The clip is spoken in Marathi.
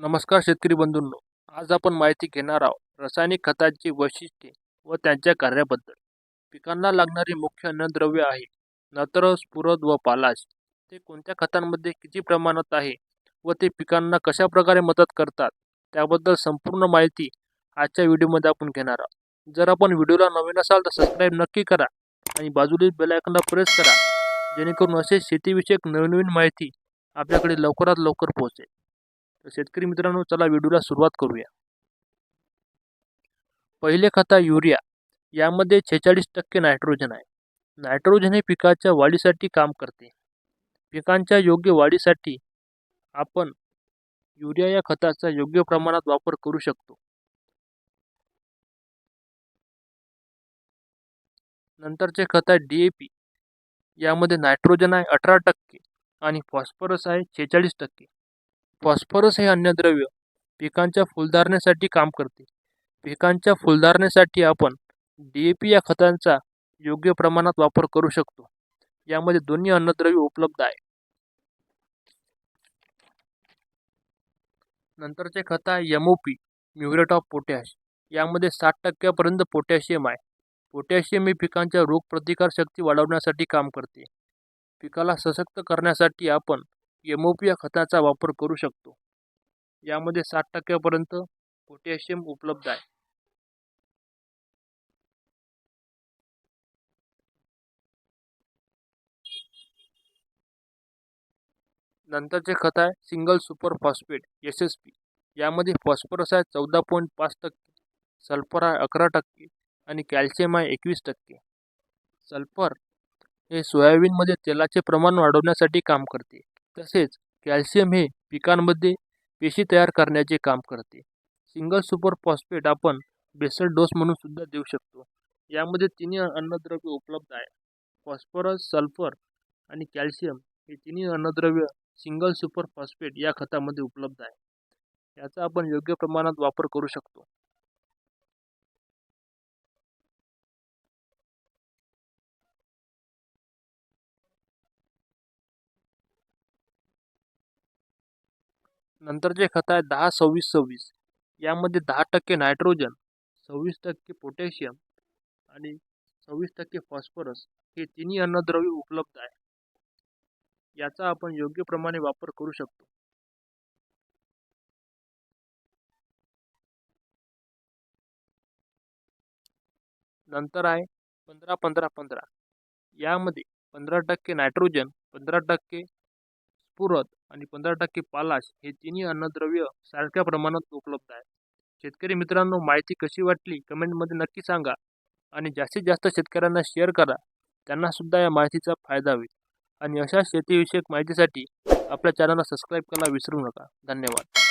नमस्कार शेतकरी बंधूंनो. आज आपण माहिती घेणार आहोत रासायनिक खतांची वैशिष्ट्ये व त्यांच्या कार्याबद्दल. पिकांना लागणारी मुख्य अन्नद्रव्य आहे. नत्र स्फुरद व पालाश. ते कोणत्या खतांमध्ये किती प्रमाणात आहे व ते पिकांना कशा प्रकारे मदत करतात त्याबद्दल संपूर्ण माहिती आजच्या व्हिडिओमध्ये आपण घेणार आहोत. जर आपण व्हिडिओला नवीन असाल तर सबस्क्राईब नक्की करा आणि बाजूला बेलायकनला प्रेस करा जेणेकरून असे शेतीविषयक नवीन माहिती आपल्याकडे लवकरात लवकर पोहोचेल. तर शेतकरी मित्रांनो चला व्हिडिओला सुरुवात करूया. पहिले खता युरिया. यामध्ये छेचाळीस टक्के नायट्रोजन आहे. नायट्रोजन हे पिकाच्या वाढीसाठी काम करते. पिकांच्या योग्य वाढीसाठी आपण युरिया या खताचा योग्य प्रमाणात वापर करू शकतो. नंतरचे खत आहे डी ए पी यामध्ये नायट्रोजन आहे अठरा टक्के आणि फॉस्फरस आहे छेचाळीस टक्के. फॉस्फरस हे अन्नद्रव्य पिकांच्या फुलधारणेसाठी काम करते. पिकांच्या फुलधारणेसाठी आपण डी ए पी या खतांचा योग्य प्रमाणात वापर करू शकतो. यामध्ये दोन्ही अन्नद्रव्य उपलब्ध आहे. नंतरचे खत आहे O P muriate of potash. यामध्ये साठ टक्क्यापर्यंत पोटॅशियम आहे. पोटॅशियम हे पिकांच्या रोगप्रतिकारशक्ती वाढवण्यासाठी काम करते. पिकाला सशक्त करण्यासाठी आपण एम या खताचा वापर करू शकतो. यामध्ये साठ टक्क्यापर्यंत पोटॅशियम उपलब्ध आहे. नंतरचे खत आहे single super phosphate S S P यामध्ये फॉस्फरस आहे चौदा पॉईंट पाच टक्के सल्फर आहे अकरा टक्के आणि कॅल्शियम आहे एकवीस टक्के. सल्फर हे सोयाबीनमध्ये तेलाचे प्रमाण वाढवण्यासाठी काम करते. तसेच कॅल्शियम हे पिकांमध्ये पेशी तयार करण्याचे काम करते. सिंगल सुपर फॉस्फेट आपण बेसल डोस म्हणून सुद्धा देऊ शकतो. यामध्ये तिन्ही अन्नद्रव्य उपलब्ध आहे फॉस्फरस सल्फर आणि कॅल्शियम हे तिन्ही अन्नद्रव्य सिंगल सुपर फॉस्फेट या खतामध्ये उपलब्ध आहे याचा आपण योग्य प्रमाणात वापर करू शकतो. नंतर जे खत आहे दहा सव्वीस सव्वीस यामध्ये दहा टक्के नायट्रोजन सव्वीस टक्के पोटॅशियम आणि सव्वीस टक्के फॉस्फरस हे तिन्ही अन्नद्रव्य उपलब्ध आहे याचा आपण योग्य प्रमाणे वापर करू शकतो. नंतर आहे पंधरा पंधरा पंधरा. यामध्ये पंधरा टक्के नायट्रोजन पंधरा टक्के स्फुरद आणि पंधरा टक्के पालाश हे तिन्ही अन्नद्रव्य सारख्या प्रमाणात उपलब्ध आहे. शेतकरी मित्रांनो माहिती कशी वाटली? कमेंटमध्ये नक्की सांगा. आणि जास्तीत जास्त शेतकऱ्यांना शेअर करा. त्यांनासुद्धा या माहितीचा फायदा होईल. आणि अशा शेतीविषयक माहितीसाठी आपल्या चॅनलला सबस्क्राईब करायला विसरू नका. धन्यवाद.